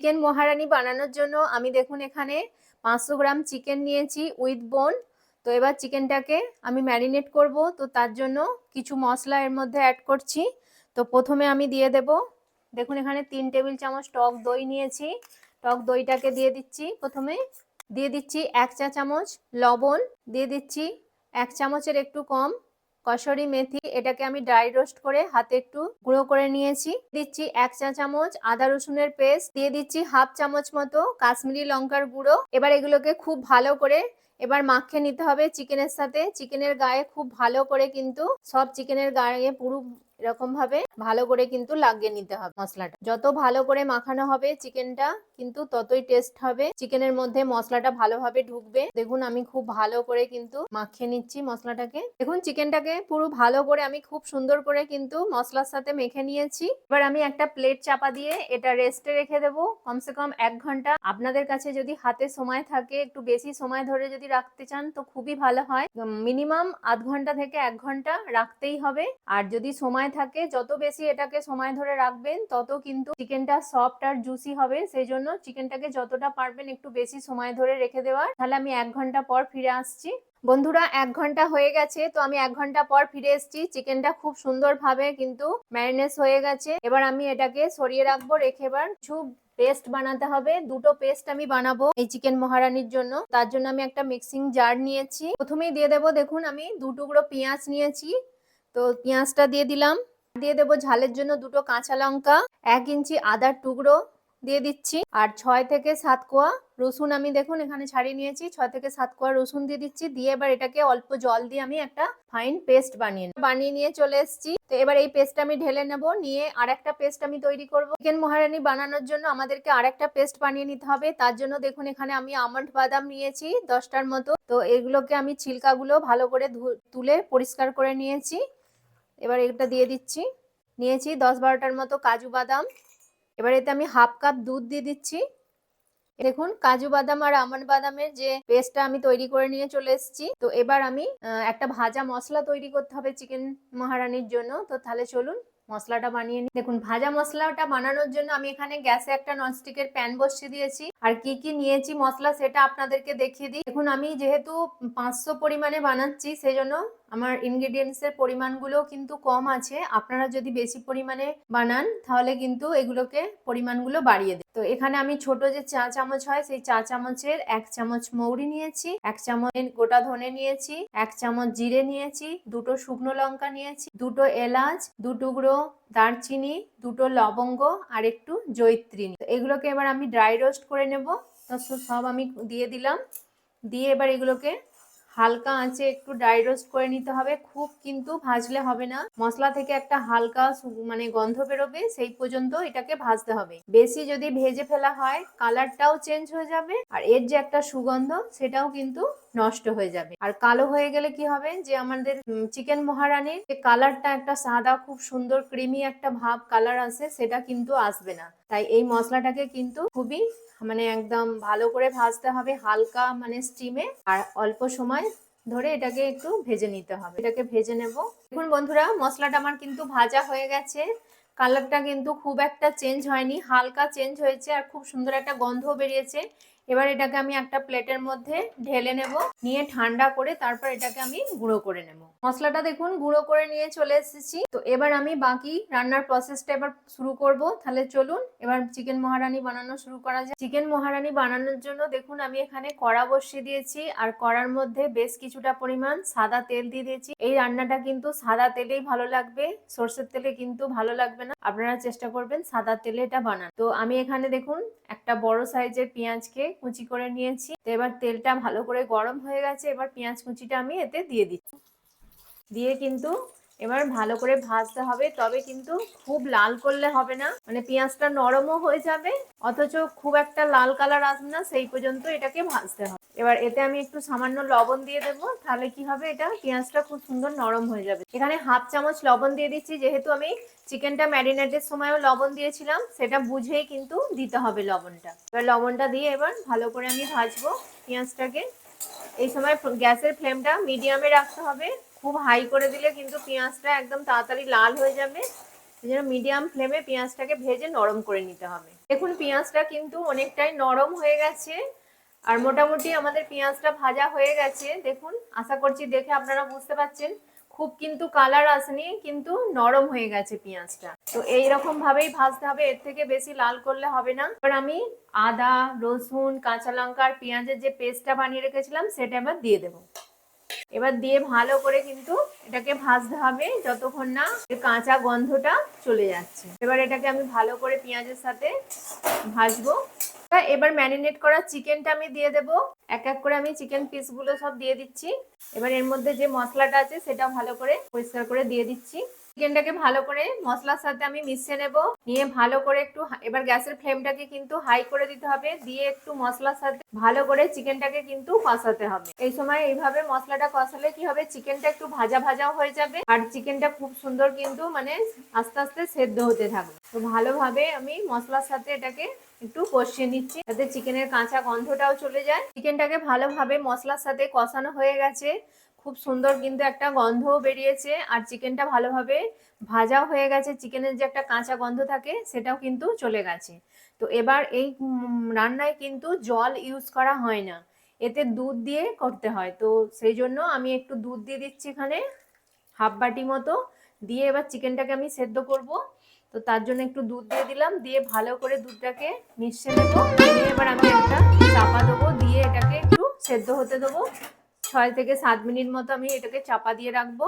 Chicken মহারানি বানানোর জন্য আমি দেখুন এখানে পাঁচশো গ্রাম চিকেন নিয়েছি উইথ বোন তো এবার চিকেনটাকে আমি ম্যারিনেট করব। তো তার জন্য কিছু মশলা এর মধ্যে অ্যাড করছি। তো প্রথমে আমি দিয়ে দেব। দেখুন এখানে তিন টেবিল চামচ টক দই নিয়েছি। টক দইটাকে দিয়ে দিচ্ছি প্রথমে। দিয়ে দিচ্ছি এক চা চামচ লবণ। দিয়ে দিচ্ছি এক চামচের একটু কম। কসরি মেথি, এটাকে আমি ড্রাই রোস্ট করে হাতে একটু গুঁড়ো করে নিয়েছি। দিচ্ছি এক চা চামচ আদা রসুনের পেস্ট দিয়ে দিচ্ছি হাফ চামচ মতো কাশ্মীরি লঙ্কার গুঁড়ো। এবার এগুলোকে খুব ভালো করে এবার মাখিয়ে নিতে হবে চিকেনের সাথে। চিকেনের গায়ে খুব ভালো করে কিন্তু সব চিকেনের গায়ে পুরো এরকম ভাবে ভালো করে কিন্তু লাগিয়ে নিতে হবে মশলাটা। যত ভালো করে মাখানো হবে চিকেনটা কিন্তু ততই টেস্ট হবে। চিকেনের মধ্যে মশলাটা ভালোভাবে ঢুকবে। দেখুন, আমি খুব ভালো করে কিন্তু মাখিয়ে নিচ্ছি মশলাটাকে। দেখুন, চিকেনটাকে পুরো ভালো করে আমি খুব সুন্দর করে কিন্তু মশলার সাথে মেখে নিয়েছি। এবার আমি একটা প্লেট চাপা দিয়ে এটা রেস্টে রেখে দেবো। কমসে কম এক ঘণ্টা। আপনাদের কাছে যদি হাতে সময় থাকে, একটু বেশি সময় ধরে যদি রাখতে চান, তো খুবই ভালো হয়। মিনিমাম আধ ঘণ্টা থেকে এক ঘণ্টা রাখতেই হবে। আর যদি সময় থাকে, যত বেশি এটাকে সময় ধরে রাখবেন, তত কিন্তু চিকেনটা সফট আর জুসি হবে। সেই জন্য চিকেনটাকে যতটা পারবেন একটু বেশি সময় ধরে রেখে দেওয়ার। তাহলে আমি এক ঘণ্টা পর ফিরে আসছি। বন্ধুরা, এক ঘণ্টা হয়ে গেছে, তো আমি এক ঘণ্টা পর ফিরে এসেছি। চিকেনটা খুব সুন্দরভাবে কিন্তু ম্যারিনেস হয়ে গেছে। এবার আমি এটাকে সরিয়ে রাখব, রেখে এবার কিছু পেস্ট বানাতে হবে। দুটো পেস্ট আমি বানাবো এই চিকেন মহারানির জন্য। তার জন্য আমি একটা মিক্সিং জার নিয়েছি। প্রথমেই দিয়ে দেবো, দেখুন আমি দু টুকরো পেঁয়াজ নিয়েছি। তো পেঁয়াজটা দিয়ে দিলাম। দিয়ে দেবো ঝালের জন্য দুটো কাঁচা লঙ্কা, এক ইঞ্চি আদার টুকরো দিয়ে দিচ্ছি, আর ছয় থেকে সাত কোয়া রসুন আমি দেখুন এখানে ছাড়িয়ে নিয়েছি, ছয় থেকে সাত কোয়া রসুন দিয়ে দিচ্ছি, দিয়ে এবার এটাকে অল্প জল দিয়ে আমি একটা ফাইন পেস্ট বানিয়ে। বানিয়ে নিয়ে চলে এসেছি। তো এবার এই পেস্ট আমি ঢেলে নেব, নিয়ে আর একটা পেস্ট আমি তৈরি করব। চিকেন মহারানি বানানোর জন্য আমাদেরকে আর একটা পেস্ট বানিয়ে নিতে হবে, তার জন্য দেখুন এখানে আমি আমন্ড বাদাম নিয়েছি দশটার মতো। তো এগুলোকে আমি ছিলকাগুলো ভালো করে তুলে পরিষ্কার করে নিয়েছি। এবার এটা দিয়ে দিচ্ছি। নিয়েছি দশ বারোটার মতো কাজু বাদাম। এবার এতে আমি হাফ কাপ দুধ দিয়ে দিচ্ছি। দেখুন, কাজু বাদাম আর আমন্ড বাদামের যে পেস্টটা আমি তৈরি করে নিয়ে চলে এসেছি। তো এবার আমি একটা ভাজা মশলা তৈরি করতে হবে চিকেন মহারানির জন্য। তো তাহলে চলুন মশলাটা বানিয়ে নিই দেখুন, ভাজা মশলাটা বানানোর জন্য আমি এখানে গ্যাসে একটা ননস্টিকের প্যান বসিয়ে দিয়েছি। আর কি কি নিয়েছি মশলা সেটা আপনাদেরকে দেখিয়ে দিই। দেখুন, আমি যেহেতু পাঁচশো পরিমাণে বানাচ্ছি সেই জন্য আমার ইনগ্রিডিয়েন্টসের পরিমাণগুলো কিন্তু কম আছে। আপনারা যদি বেশি পরিমাণে বানান, তাহলে কিন্তু এগুলোকে পরিমাণগুলো বাড়িয়ে দেয় তো এখানে আমি ছোট যে চা চামচ হয়, সেই চা চামচের এক চামচ মৌরি নিয়েছি, এক চামচ গোটা ধনে নিয়েছি, এক চামচ জিরে নিয়েছি, দুটো শুকনো লঙ্কা নিয়েছি, দুটো এলাচ, দু টুকরো দারচিনি, দুটো লবঙ্গ আর একটু জৈত্রী এগুলোকে এবার আমি ড্রাই রোস্ট করে নেব। তো সব আমি দিয়ে দিলাম। দিয়ে এবার এগুলোকে হালকা আঁচে একটু ড্রাই রোস্ট করে নিতে হবে। খুব কিন্তু ভাজলে হবে না। মশলা থেকে একটা হালকা মানে গন্ধ বেরোবে, সেই পর্যন্ত এটাকে ভাজতে হবে। বেশি যদি ভেজে ফেলা হয় কালারটাও চেঞ্জ হয়ে যাবে। আর এর যে একটা সুগন্ধ, সেটাও কিন্তু নষ্ট হয়ে যাবে। আর কালো হয়ে গেলে কি হবে? যে আমাদের চিকেন মহারানির যে কালারটা একটা সাদা, খুব সুন্দর, ক্রিমি একটা ভাব, কালার আছে, সেটা কিন্তু আসবে না। তাই এই মশলাটাকে কিন্তু খুবই মানে একদম ভালো করে ভাজতে হবে হালকা মানে স্টিমে। আর অল্প সময় ধরে এটাকে একটু ভেজে নিতে হবে। এটাকে ভেজে নেব। দেখুন বন্ধুরা, মশলাটা আমার কিন্তু ভাজা হয়ে গেছে। কালারটা কিন্তু খুব একটা চেঞ্জ হয়নি, হালকা চেঞ্জ হয়েছে আর খুব সুন্দর একটা গন্ধ বেরিয়েছে। এবার এটাকে আমি একটা প্লেটের মধ্যে ঢেলে নেব, নিয়ে ঠান্ডা করে তারপর এটাকে আমি গুঁড়ো করে নেব। মশলাটা দেখুন গুঁড়ো করে নিয়ে চলে এসেছি। তো এবার আমি বাকি রান্নার প্রসেসটা এবার শুরু করব। তাহলে চলুন এবার চিকেন মহারানি বানানো শুরু করা যায় চিকেন মহারানি বানানোর জন্য দেখুন আমি এখানে কড়া বসিয়ে দিয়েছি আর কড়ার মধ্যে বেশ কিছুটা পরিমাণ সাদা তেল দিয়ে দিয়েছি। এই রান্নাটা কিন্তু সাদা তেলেই ভালো লাগবে, সর্ষের তেলে কিন্তু ভালো লাগবে না। আপনারা চেষ্টা করবেন সাদা তেলে এটা বানান তো আমি এখানে দেখুন একটা বড় সাইজের পেঁয়াজকে কুচি করে নিয়েছি। তো এবার তেলটা ভালো করে গরম হয়ে গেছে, এবার পেঁয়াজ কুচিটা আমি এতে দিয়ে দিচ্ছি। দিয়ে কিন্তু এবার ভালো করে ভাজতে হবে, তবে কিন্তু খুব লাল করলে হবে না। মানে পেঁয়াজটা নরমও হয়ে যাবে, অথচ খুব একটা লাল কালার আসবে না, সেই পর্যন্ত এটাকে ভাজতে হবে। এবার এতে আমি একটু সামান্য লবণ দিয়ে দেবো, তাহলে কি হবে এটা? পেঁয়াজটা খুব সুন্দর নরম হয়ে যাবে। এখানে হাফ চামচ লবণ দিয়ে দিচ্ছি, যেহেতু আমি চিকেনটা ম্যারিনেটের সময়ও লবণ দিয়েছিলাম, সেটা বুঝেই কিন্তু দিতে হবে লবণটা। এবার লবণটা দিয়ে এবার ভালো করে আমি ভাজবো পেঁয়াজটাকে। এই সময় গ্যাসের ফ্লেমটা মিডিয়ামে রাখতে হবে। খুব হাই করে দিলে কিন্তু পেঁয়াজটা একদম তাড়াতাড়ি লাল হয়ে যাবে। জন্য মিডিয়াম ফ্লেমে পেঁয়াজটাকে ভেজে নরম করে নিতে হবে। দেখুন, পেঁয়াজটা কিন্তু অনেকটাই নরম হয়ে গেছে। আর মোটামুটি আমাদের পেঁয়াজটা ভাজা হয়ে গেছে, দেখুন, আশা করছি দেখে আপনারা বুঝতে পারছেন। খুব কিন্তু কালার আসেনি, কিন্তু নরম হয়ে গেছে পেঁয়াজটা। তো এই রকম ভাবেই ভাজতে হবে, এর থেকে বেশি লাল করলে হবে না। এবার আমি আদা, রসুন, কাঁচা লঙ্কা আর পেঁয়াজের যে পেস্টটা বানিয়ে রেখেছিলাম, সেটা এবার দিয়ে দেবো। এবার দিয়ে ভালো করে কিন্তু এটাকে ভাজতে হবে যতক্ষণ না কাঁচা গন্ধটা চলে যাচ্ছে। এবার এটাকে আমি ভালো করে পেঁয়াজের সাথে ভাজবো। এবার ম্যারিনেট করা চিকেনটা আমি দিয়ে দেবো। এক এক করে আমি চিকেন পিসগুলো সব দিয়ে দিচ্ছি। এবার এর মধ্যে যে মশলাটা আছে সেটা ভালো করে পরিষ্কার করে দিয়ে দিচ্ছি। চিকেনটাকে ভালো করে মশলার সাথে আমি মিশিয়ে নেব। নিয়ে ভালো করে একটু এবার গ্যাসের ফ্লেমটাকে কিন্তু হাই করে দিতে হবে। দিয়ে একটু মশলার সাথে ভালো করে চিকেনটাকে কিন্তু কষাতে হবে। এই সময় এইভাবে মশলাটা কষালে কি হবে? চিকেনটা একটু ভাজা ভাজাও হয়ে যাবে। আর চিকেনটা খুব সুন্দর কিন্তু মানে আস্তে আস্তে সেদ্ধ হতে থাকবে। তো ভালোভাবে আমি মশলার সাথে এটাকে একটু কষিয়ে নিচ্ছি যাতে চিকেনের কাঁচা গন্ধটাও চলে যায়। চিকেনটাকে ভালোভাবে মশলার সাথে কষানো হয়ে গেছে। খুব সুন্দর কিন্তু একটা গন্ধও বেরিয়েছে আর চিকেনটা ভালোভাবে ভাজাও হয়ে গেছে। চিকেনের যে একটা কাঁচা গন্ধ থাকে সেটাও কিন্তু চলে গেছে। তো এবার এই রান্নায় কিন্তু জল ইউজ করা হয় না। এতে দুধ দিয়ে করতে হয়। তো সেই জন্য আমি একটু দুধ দিয়ে দিচ্ছি এখানে, হাফ বাটি মতো। দিয়ে এবার চিকেনটাকে আমি সেদ্ধ করব। তো তার জন্য একটু দুধ দিয়ে দিলাম। দিয়ে ভালো করে দুধটাকে মিশিয়ে নেব। এবার আমি একটা চাপা দেবো। দিয়ে এটাকে একটু সেদ্ধ হতে দেবো। ছয় থেকে সাত মিনিট মতো আমি এটাকে চাপা দিয়ে রাখব।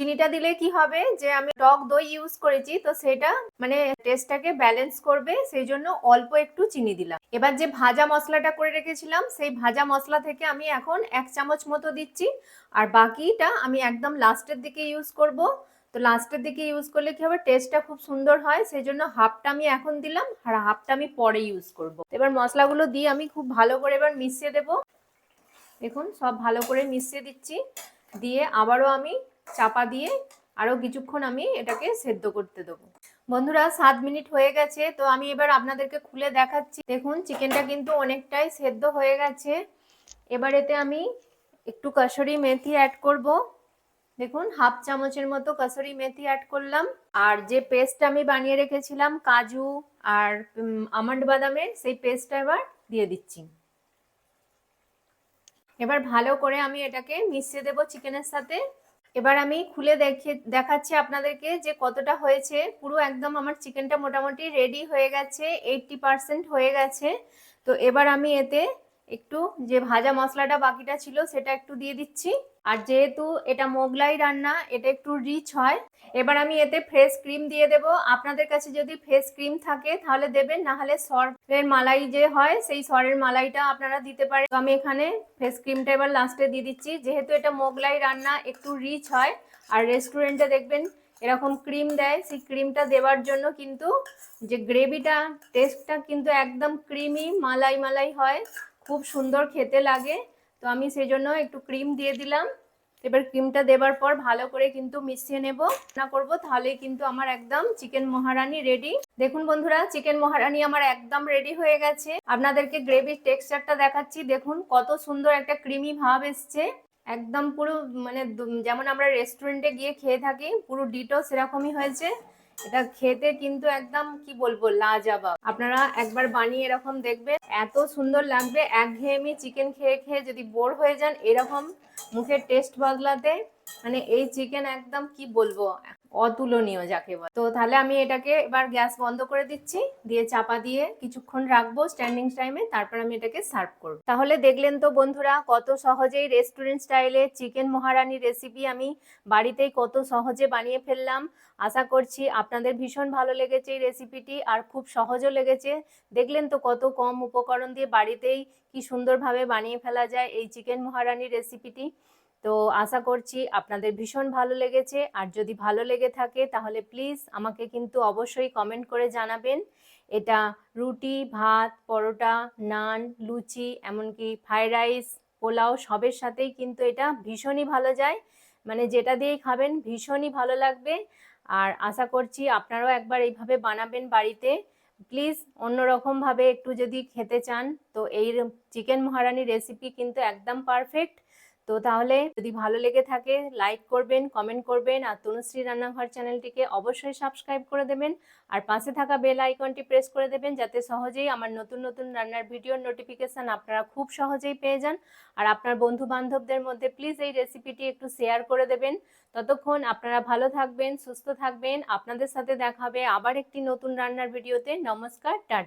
চিনিটা দিলে কি হবে যে আমি টক দই ইউজ করেছি, তো সেটা মানে টেস্টটাকে ব্যালেন্স করবে, সেই জন্য অল্প একটু চিনি দিলাম। এবার যে ভাজা মশলাটা করে রেখেছিলাম, সেই ভাজা মশলা থেকে আমি এখন এক চামচ মতো দিচ্ছি, আর বাকিটা আমি একদম লাস্টের দিকে ইউজ করব। তো লাস্টের দিকে ইউজ করলে কি হবে? টেস্টটা খুব সুন্দর হয় সেই জন্য হাফটা আমি এখন দিলাম আর হাফটা আমি পরে ইউজ করব। এবার মশলাগুলো দিয়ে আমি খুব ভালো করে এবার মিশিয়ে দেব। দেখুন, সব ভালো করে মিশিয়ে দিচ্ছি। দিয়ে আবারও আমি চাপা দিয়ে আরও কিছুক্ষণ আমি এটাকে সেদ্ধ করতে দেবো। বন্ধুরা, সাত মিনিট হয়ে গেছে, তো আমি এবার আপনাদেরকে খুলে দেখাচ্ছি। দেখুন চিকেনটা কিন্তু অনেকটাই সেদ্ধ হয়ে গেছে। এবার এতে আমি একটু কাসুরি মেথি অ্যাড করব। দেখুন, হাফ চামচের মতো কাসুরি মেথি অ্যাড করলাম। আর যে পেস্ট আমি বানিয়ে রেখেছিলাম, কাজু আর আমন্ড বাদামের সেই পেস্টটা এবার দিয়ে দিচ্ছি। এবার ভালো করে আমি এটাকে মিশিয়ে দেবো চিকেনের সাথে। এবার আমি খুলে দেখে, দেখাচ্ছি আপনাদেরকে যে কতটা হয়েছে। পুরো একদম আমার চিকেনটা মোটামুটি রেডি হয়ে গেছে এইটটি পার্সেন্ট হয়ে গেছে। তো এবার আমি এতে একটু যে ভাজা মশলাটা বাকিটা ছিল সেটা একটু দিয়ে দিচ্ছি। আর যেহেতু এটা মোগলাই রান্না, এটা একটু রিচ হয়, এবার আমি এতে ফ্রেশ ক্রিম দিয়ে দেব। আপনাদের কাছে যদি ফ্রেশ ক্রিম থাকে তাহলে দেবেন না হলে সরের মালাই যে হয়, সেই সরের মালাইটা আপনারা দিতে পারেন। আমি এখানে ফ্রেশ ক্রিমটা এবার লাস্টে দিয়ে দিচ্ছি। যেহেতু এটা মোগলাই রান্না, একটু রিচ হয়, আর রেস্টুরেন্টে দেখবেন এরকম ক্রিম দেয়, সেই ক্রিমটা দেওয়ার জন্য কিন্তু যে গ্রেভিটা টেস্টটা কিন্তু একদম ক্রিমি মালাই মালাই হয়। খুব সুন্দর খেতে লাগে। তো আমি সেই জন্য একটু ক্রিম দিয়ে দিলাম। এবার ক্রিমটা দেবার পর ভালো করে কিন্তু মিশিয়ে নেব। না করব তাহলেই কিন্তু আমার একদম চিকেন মহারানি রেডি। দেখুন বন্ধুরা, চিকেন মহারানি আমার একদম রেডি হয়ে গেছে। আপনাদেরকে গ্রেভির টেক্সচারটা দেখাচ্ছি। দেখুন কত সুন্দর একটা ক্রিমি ভাব এসছে। একদম পুরো মানে যেমন আমরা রেস্টুরেন্টে গিয়ে খেয়ে থাকি, পুরো ডিটো সেরকমই হয়েছে। এটা খেতে কিন্তু একদম, কি বলব, লাজাবাব। আপনারা একবার বানিয়ে এরকম দেখবেন, এত সুন্দর লাগবে। একঘেয়েমি চিকেন খেয়ে খেয়ে যদি বোর হয়ে যান, এরকম মুখের টেস্ট বদলাতে মানে এই চিকেন একদম, কি বলব অতুলনীয় যাকে বলে। তো তাহলে আমি এটাকে এবার গ্যাস বন্ধ করে দিচ্ছি, দিয়ে চাপা দিয়ে কিছুক্ষণ রাখব স্ট্যান্ডিং টাইমে তারপর আমি এটাকে সার্ভ করব। তাহলে দেখলেন তো বন্ধুরা, কত সহজেই রেস্টুরেন্ট স্টাইলে চিকেন মহারানি রেসিপি আমি বাড়িতেই কত সহজে বানিয়ে ফেললাম। আশা করছি আপনাদের ভীষণ ভালো লেগেছে এই রেসিপিটি আর খুব সহজও লেগেছে। দেখলেন তো কত কম উপকরণ দিয়ে বাড়িতেই কি সুন্দরভাবে বানিয়ে ফেলা যায় এই চিকেন মহারানি রেসিপিটি তো আশা করছি আপনাদের ভীষণ ভালো লেগেছে। আর যদি ভালো লেগে থাকে তাহলে প্লিজ আমাকে কিন্তু অবশ্যই কমেন্ট করে জানাবেন। এটা রুটি, ভাত, পরোটা, নান, লুচি, এমনকি ফ্রাইড রাইস পোলাও সবের সাথেই কিন্তু এটা ভীষণই ভালো যায়। মানে যেটা দিয়েই খাবেন ভীষণই ভালো লাগবে। আর আশা করছি আপনারাও একবার এইভাবে বানাবেন বাড়িতে। প্লিজ অন্যরকমভাবে একটু যদি খেতে চান, তো এই চিকেন মহারানি রেসিপি কিন্তু একদম পারফেক্ট তো তাহলে যদি ভালো লেগে থাকে লাইক করবেন কমেন্ট করবেন, আর তনুশ্রী রান্নাঘর চ্যানেলটিকে অবশ্যই সাবস্ক্রাইব করে দেবেন। আর পাশে থাকা বেল আইকনটি প্রেস করে দেবেন, যাতে সহজেই আমার নতুন নতুন রান্নার ভিডিওর নোটিফিকেশান আপনারা খুব সহজেই পেয়ে যান। আর আপনার বন্ধু বান্ধবদের মধ্যে প্লিজ এই রেসিপিটি একটু শেয়ার করে দেবেন। ততক্ষণ আপনারা ভালো থাকবেন, সুস্থ থাকবেন। আপনাদের সাথে দেখা হবে আবার একটি নতুন রান্নার ভিডিওতে নমস্কার, টাটা।